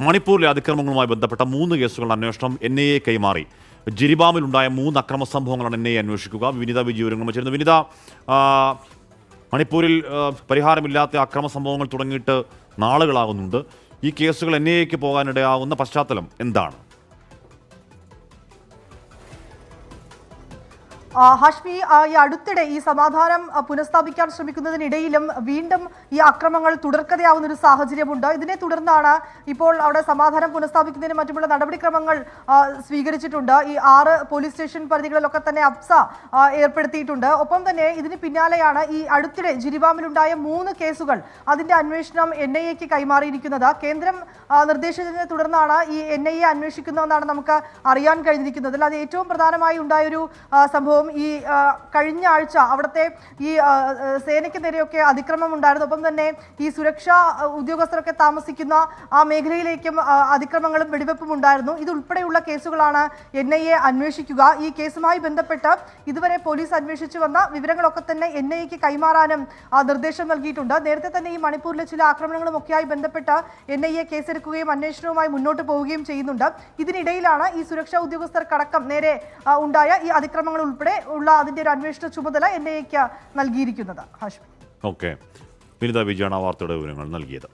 മണിപ്പൂരിലെ അതിക്രമങ്ങളുമായി ബന്ധപ്പെട്ട മൂന്ന് കേസുകളുടെ അന്വേഷണം എൻ ഐ എ കൈമാറി. ജിരിബാമിലുണ്ടായ മൂന്ന് അക്രമ സംഭവങ്ങളാണ് എൻ ഐ എ അന്വേഷിക്കുക. വിനിത വിജി വിവരങ്ങൾ വെച്ചിരുന്നു. വിനിത മണിപ്പൂരിൽ പരിഹാരമില്ലാത്ത അക്രമ സംഭവങ്ങൾ തുടങ്ങിയിട്ട് നാളുകളാകുന്നുണ്ട്. ഈ കേസുകൾ എൻ ഐ എക്ക് പോകാനിടയാകുന്ന പശ്ചാത്തലം എന്താണ്? ഹാഷ്മി ഈ അടുത്തിടെ ഈ സമാധാനം പുനഃസ്ഥാപിക്കാൻ ശ്രമിക്കുന്നതിനിടയിലും വീണ്ടും ഈ അക്രമങ്ങൾ തുടർക്കഥയാവുന്ന ഒരു സാഹചര്യമുണ്ട്. ഇതിനെ തുടർന്നാണ് ഇപ്പോൾ അവിടെ സമാധാനം പുനഃസ്ഥാപിക്കുന്നതിന് മറ്റുമുള്ള നടപടിക്രമങ്ങൾ സ്വീകരിച്ചിട്ടുണ്ട്. ഈ ആറ് പോലീസ് സ്റ്റേഷൻ പരിധികളിലൊക്കെ തന്നെ അപ്സ ഏർപ്പെടുത്തിയിട്ടുണ്ട്. ഒപ്പം തന്നെ ഇതിന് പിന്നാലെയാണ് ഈ അടുത്തിടെ ജിരിബാമിലുണ്ടായ മൂന്ന് കേസുകൾ അതിന്റെ അന്വേഷണം എൻ ഐ എക്ക് കൈമാറിയിരിക്കുന്നത്. കേന്ദ്രം നിർദ്ദേശിച്ചതിനെ തുടർന്നാണ് ഈ എൻ ഐ എ അന്വേഷിക്കുന്നതെന്നാണ് നമുക്ക് അറിയാൻ കഴിഞ്ഞിരിക്കുന്നത്. അത് ഏറ്റവും പ്രധാനമായി ഉണ്ടായൊരു ആ, സംഭവം ഈ കഴിഞ്ഞ ആഴ്ച അവിടുത്തെ ഈ സേനയ്ക്ക് നേരെയൊക്കെ അതിക്രമം ഉണ്ടായിരുന്നു. ഒപ്പം തന്നെ ഈ സുരക്ഷാ ഉദ്യോഗസ്ഥരൊക്കെ താമസിക്കുന്ന ആ മേഖലയിലേക്കും അതിക്രമങ്ങളും വെടിവെപ്പും ഉണ്ടായിരുന്നു. ഇതുൾപ്പെടെയുള്ള കേസുകളാണ് എൻ ഐ എ അന്വേഷിക്കുക. ഈ കേസുമായി ബന്ധപ്പെട്ട് ഇതുവരെ പോലീസ് അന്വേഷിച്ചു വന്ന വിവരങ്ങളൊക്കെ തന്നെ എൻ ഐ എക്ക് കൈമാറാനും നിർദ്ദേശം നൽകിയിട്ടുണ്ട്. നേരത്തെ തന്നെ ഈ മണിപ്പൂരിലെ ചില ആക്രമണങ്ങളും ഒക്കെയായി ബന്ധപ്പെട്ട് എൻ ഐ എ കേസെടുക്കുകയും അന്വേഷണവുമായി മുന്നോട്ട് പോവുകയും ചെയ്യുന്നുണ്ട്. ഇതിനിടയിലാണ് ഈ സുരക്ഷാ ഉദ്യോഗസ്ഥർക്കടക്കം നേരെ ഉണ്ടായ ഈ അതിക്രമങ്ങൾ ഉൾപ്പെടെ ഉള്ള അതിന്റെ ഒരു അന്വേഷണ ചുമതല എൻ ഐ എക്ക് നൽകിയിരിക്കുന്നത്. ഹാഷ്മി. ഓക്കെ. വിനിത വിജയാണ് വാർത്തയുടെ വിവരങ്ങൾ നൽകിയത്.